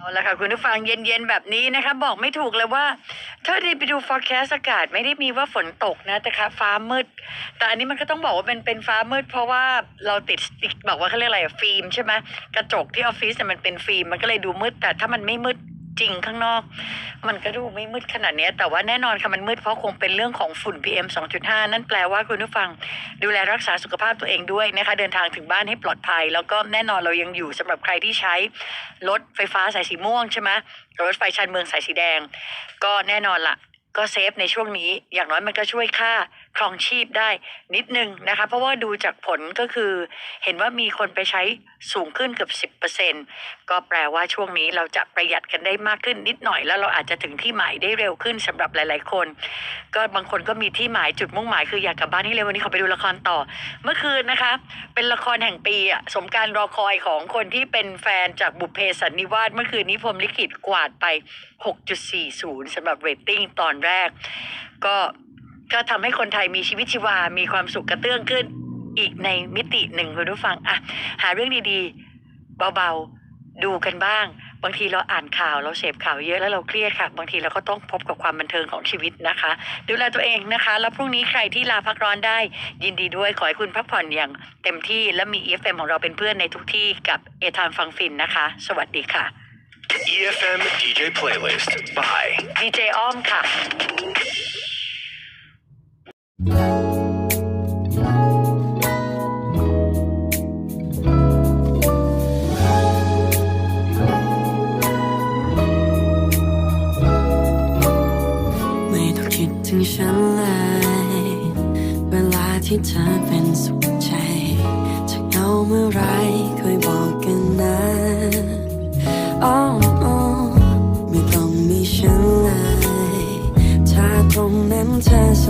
เอาละค่ะคุณผู้ฟังเย็นๆแบบนี้นะคะ บอกไม่ถูกเลยว่า ถ้าได้ไปดู forecast อากาศไม่ได้มีว่าฝนตกนะแต่ค่ะฟ้ามืด แต่อันนี้มันก็ต้องบอกว่าเป็นเป็นฟ้ามืด เพราะว่าเราติดติดบอกว่าเขาเรียกอะไรฟิล์มใช่ไหมกระจกที่ออฟฟิศเนี่ยมันเป็นฟิล์มมันก็เลยดูมืด แต่ถ้ามันไม่มืดจริงข้างนอก มันก็ดูไม่มืดขนาดนี้แต่ว่าแน่นอนค่ะมันมืดเพราะคงเป็นเรื่องของฝุ่น PM 2.5 นั่นแปลว่าคุณผู้ฟัง ดูแลรักษาสุขภาพตัวเองด้วยนะคะเดินทางถึงบ้านให้ปลอดภัย แล้วก็แน่นอนเรายังอยู่สำหรับใครที่ใช้รถไฟฟ้าสายสีม่วงใช่ไหมรถไฟชานเมืองสายสีแดง ก็แน่นอนละก็เซฟในช่วงนี้อย่างน้อยมันก็ช่วยค่า ครองชีพได้นิดนึงนะคะ เพราะว่าดูจากผลก็คือ เห็นว่ามีคนไปใช้สูงขึ้นเกือบสิบเปอร์เซ็นก็แปลว่าช่วงนี้เราจะประหยัดกันได้มากขึ้นนิดหน่อย แล้วเราอาจจะถึงที่หมายได้เร็วขึ้นสำหรับหลาย ๆ คน ก็บางคนก็มีที่หมายจุดมุ่งหมายคืออยากกลับบ้านให้เร็ววันนี้ขอไปดูละครต่อ เมื่อคืนนะคะ เป็นละครแห่งปีอะสมการรอคอยของคนที่เป็นแฟนจากบุพเพสันนิวาสเมื่อคืนนี้พรมลิขิตกวาดไป 6.40สำหรับเรตติ้งตอนแรก ก็ ก็ทำให้คนไทยมีชีวิตชีวา มีความสุขกระเตื้องขึ้น อีกในมิติหนึ่งคุณผู้ฟังอะหาเรื่องดีๆ เบาๆ ดูกันบ้าง บางทีเราอ่านข่าวเราเสพข่าวเยอะแล้วเราเครียดค่ะ บางทีเราก็ต้องพบกับความบันเทิงของชีวิตนะคะ ดูแลตัวเองนะคะ แล้วพรุ่งนี้ใครที่ลาพักร้อนได้ ยินดีด้วยขอให้คุณพักผ่อนอย่างเต็มที่และมี EFM ของเราเป็นเพื่อนในทุกที่กับเอทานฟังฟินนะคะ สวัสดีค่ะ EFM DJ playlist by ดีเจอ้อมค่ะ ไม่ต้องคิดถึงฉันเลย เวลาที่เธอเป็นสุขใจ จะเหงาเมื่อไรเคยบอกกันนะอ๋อไม่ต้องมีฉันเลย ถ้าตรงนั้นเธอ